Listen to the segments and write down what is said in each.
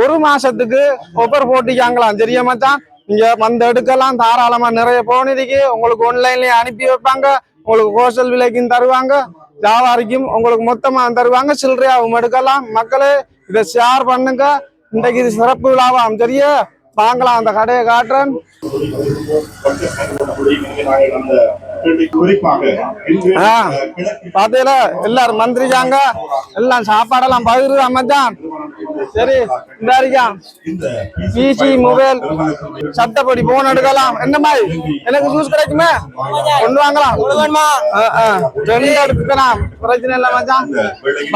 ஒரு மாசத்துக்கு ஒப்பர் போட்டிக்காங்களாம். சரியா மச்சான்? நீங்க வந்து எடுக்கலாம் தாராளமா நிறைய போன் இருக்கு உங்களுக்கு ஆன்லைன்லயே அனுப்பி வைப்பாங்க. உங்களுக்கு ஹோல்சேல் விலைக்கும் தருவாங்க. வியாபாரிக்கும் உங்களுக்கு மொத்தமா தருவாங்க. சில்லறையாவும் எடுக்கலாம். மக்களே இதை ஷேர் பண்ணுங்க. இன்றைக்கு இது சிறப்பு விழாவாம். சரியா? வாங்கலாம். அந்த கடையை காட்டுறேன். குறிப்பாக ஆ. பாத்தீங்களா? எல்லாரும் மந்திரிக்காங்க எல்லாம் சாப்பாடெல்லாம் பகிர்ந்து அமைச்சான் சரி இந்த பிசி மொபைல் சட்டப்படி போன் எடுக்கலாம். என்ன மாதிரி? எனக்கு ஜூஸ் கிடைக்குமே? கொண்டு வாங்கலாம். ரெண்டு எடுத்துக்கலாம். பிரச்சனை இல்லை மச்சான்.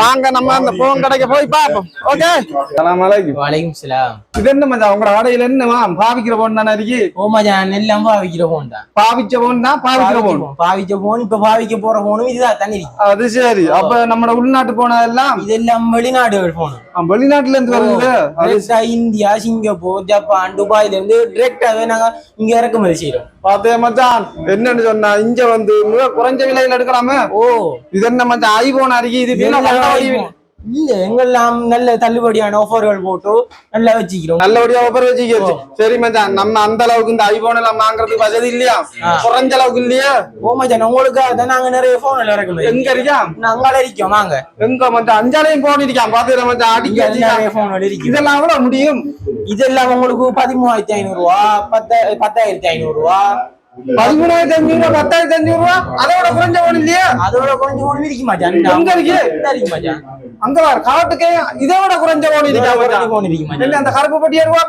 வாங்க நம்ம அந்த போன் கடைக்கு போய் பார்ப்போம். ஓகே சலாம் அலைக்கும். வலைக்கும் சலாம். இது என்ன மச்சான்? உங்களோட கடையில என்னமா பாவிக்கிற போன் தானே இருக்கு? ஓ மச்சான் எல்லாம் பாவிக்கிற போன் தான். பாவிச்ச போன் தான் பாவிக்கிற போன் பாவிக்க போன் இப்ப பாவிக்க போற போனும் இதுதான் தண்ணி இருக்கு. அது சரி. அப்ப நம்ம உள்நாட்டு போனதெல்லாம் இதெல்லாம் வெளிநாடுகள் போனும் ஆ, வெளிநாட்டுல இருந்து வருது இந்தியா சிங்கப்பூர் ஜப்பான் துபாயில இருந்து டிரெக்டாவே நாங்க இங்க இறக்குமதி செய்யறோம் பாத்தே மச்சான் என்னன்னு சொன்னா இங்க வந்து குறைஞ்ச விலையில எடுக்கலாமே? ஓ. இது என்ன மச்சான் ஐபோன் அருகே இது இல்ல எங்கெல்லாம் நல்ல தள்ளுபடியான ஆஃபர்கள் போட்டு நல்லா வச்சுக்கிறோம். நல்லபடியா ஒப்பர் வச்சுக்கிச்சு சரி மச்சான் நம்ம அந்த அளவுக்கு இந்த ஐபோன் எல்லாம் வாங்குறதுக்கு வசதி இல்லையா? குறைஞ்ச அளவுக்கு இல்லையா? ஓ மச்சான் உங்களுக்காக தான் நாங்க நிறைய போன் இறக்குமதி எங்க இருக்கா? நாங்க இருக்கோம் வாங்க. எங்க மச்சான்? அஞ்சாலையும் போன் இருக்கான். பாத்துக்கிற மச்சான். அடிக்க நிறைய. போன் இருக்கு. இதெல்லாம் கூட முடியும்? இதெல்லாம் உங்களுக்கு பதிமூவாயிரத்தி ஐநூறு ரூபா பத்த பத்தாயிரத்தி ஐநூறு ரூபா பதிமூணாயிரத்தி அஞ்சூறு ரூபா பத்தாயிரத்தி அஞ்சூறு ரூபா அதோட குறைஞ்ச போன் இல்லையா? அதோட கொஞ்சம் கூட இருக்கு மச்சான். எங்க இருக்கு? இருக்கு மச்சான்? அங்க வர காட்டுக்கே இதோட குறைஞ்ச போன் இருக்கா போன் இருக்கு என்ன அந்த கருப்பு பட்டியா ரூபா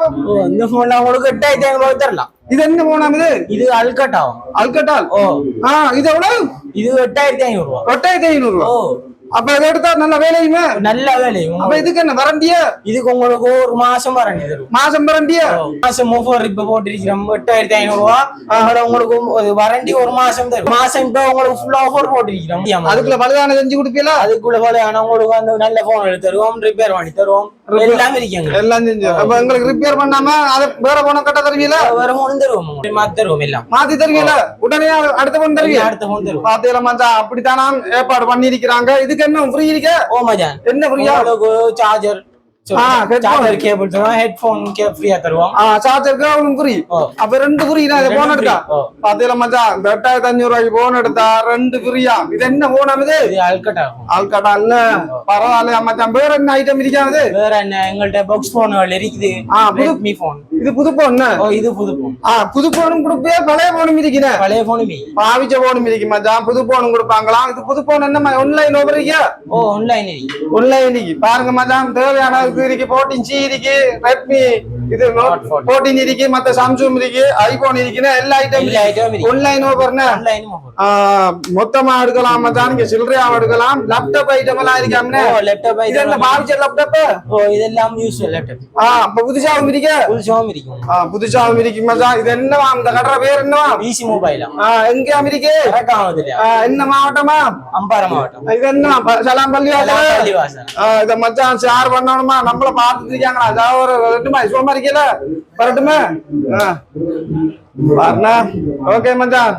இந்த போன்ல உங்களுக்கு எட்டாயிரத்தி ஐநூறு ரூபாய் தரலாம். இது என்ன போனாம் இது? இது அல்கட் ஆகும் அல்கட்டால் ஓ. ஆ இது எவ்வளவு இது எட்டாயிரத்தி ஐநூறு ரூபா. எட்டாயிரத்தி ஐநூறு ரூபா. ஓ. அப்ப இதை எடுத்தா நல்ல வேலையுமே? நல்ல வேலை அப்ப இதுக்கு என்ன வரண்டியா இதுக்கு உங்களுக்கு ஒரு மாசம் வரண்டி மாசம் வரண்டியா மாசம் மூஃபர் இப்ப போட்டிருக்கிறோம் எட்டாயிரத்தி ஐநூறு ரூபா அதோட உங்களுக்கு ஒரு வரண்டி ஒரு மாசம் தரும். மாசம் இப்ப உங்களுக்கு ஃபுல் ஆஃபர் போட்டிருக்கிறோம். அதுக்கு அதுக்குள்ள பழுதான செஞ்சு கொடுப்பீங்களா? அதுக்குள்ள போல ஆனா உங்களுக்கு வந்து நல்ல போன் எடுத்து தருவோம் ரிப்பேர் பண்ணி தருவோம். எல்லாமே இருக்குங்க எல்லாம் செஞ்சு அப்ப எங்களுக்கு ரிப்பேர் பண்ணாம அதை வேற போன கட்ட தருவீங்களா வேற போன் தருவோம் மாத்தி தருவோம் எல்லாம் மாத்தி தருவீங்களா உடனே அடுத்த போன் தருவீங்க அடுத்த போன் தருவோம் பாத்தீங்களா மச்சான் அப்படித்தானா ஏற்பாடு பண்ணிருக்கிறாங்க இதுக்கு என்ன ஃப்ரீ இருக்க ஓ மஜான் என்ன ஃப்ரீயா சார்ஜர். சார்ஜர் கேபிள் தருவோம் ஹெட்போன் ஃப்ரீயா தருவோம் ஆ சார்ஜருக்கு அவங்களுக்கு ஃப்ரீ. அப்ப ரெண்டு ஃப்ரீ தான் ரெண்டு போன் எடுத்தா. பாத்தீங்களா மச்சான் இந்த எட்டாயிரத்தி அஞ்சூறு ரூபாய்க்கு போன் எடுத்தா ரெண்டு ஃப்ரீயா இது என்ன போன் இது இது அல்கட் ஆகும். ஆல்கடா இல்ல. பரவாயில்ல மச்சான் வேற என்ன ஐட்டம் இருக்காது? வேற என்ன எங்கள்ட்ட பாக்ஸ் போன்கள் இருக்குது. ஆ, புது- ரெட்மி போன் இது புது போன் ஓ இது புது போன் புது போனும் கொடுப்பே பழைய போனும் இருக்கிறேன் பழைய போனுமே பாவிச்ச போனும் இருக்கு மச்சான் புது போனும் கொடுப்பாங்களாம் இது புது போன் என்ன ஆன்லைன் ஓவர் இருக்கா. ஓ ஆன்லைன் இருக்கு. ஆன்லைன் இருக்கு. பாருங்க மச்சான் தேவையான இது இருக்கு. போர்டின் சி இருக்கு. ரெட்மி இது போர்டின் இருக்கு மத்த சாம்சங் இருக்கு ஐபோன் இருக்குன்னு எல்லா ஐட்டம் இருக்கு. ஆன்லைன் ஆன்லைன் மொத்தமா எடுக்கலாம் மச்சான் நீங்க சில்லறையா எடுக்கலாம் லேப்டாப் ஐட்டம் எல்லாம் இருக்காமனே லேப்டாப் இது என்ன பாவிச்ச லேப்டாப் ஓ இதெல்லாம் யூஸ் லேப்டாப் ஆ அப்ப புதுசாவும் இருக்கு புதுசாவும் இருக்கும் ஆ புதுசாவும் இருக்கு மச்சான் இது என்னவா அந்த கடற பேர் என்னவா பிசி மொபைலா ஆ, எங்க அமெரிக்கா ஆ, என்ன மாவட்டமா அம்பாறை மாவட்டம் இது என்ன ப- சலாம் பள்ளிவாசல் பள்ளிவாசல் ஆ, இத மச்சான் ஷேர் பண்ணணுமா நம்மள பாத்துட்டு இருக்காங்களா அதாவது ஒரு வரட்டுமா சும்மா இருக்கீல வரட்டுமே? ஆ. பாருண்ணா ஓகே மச்சான்.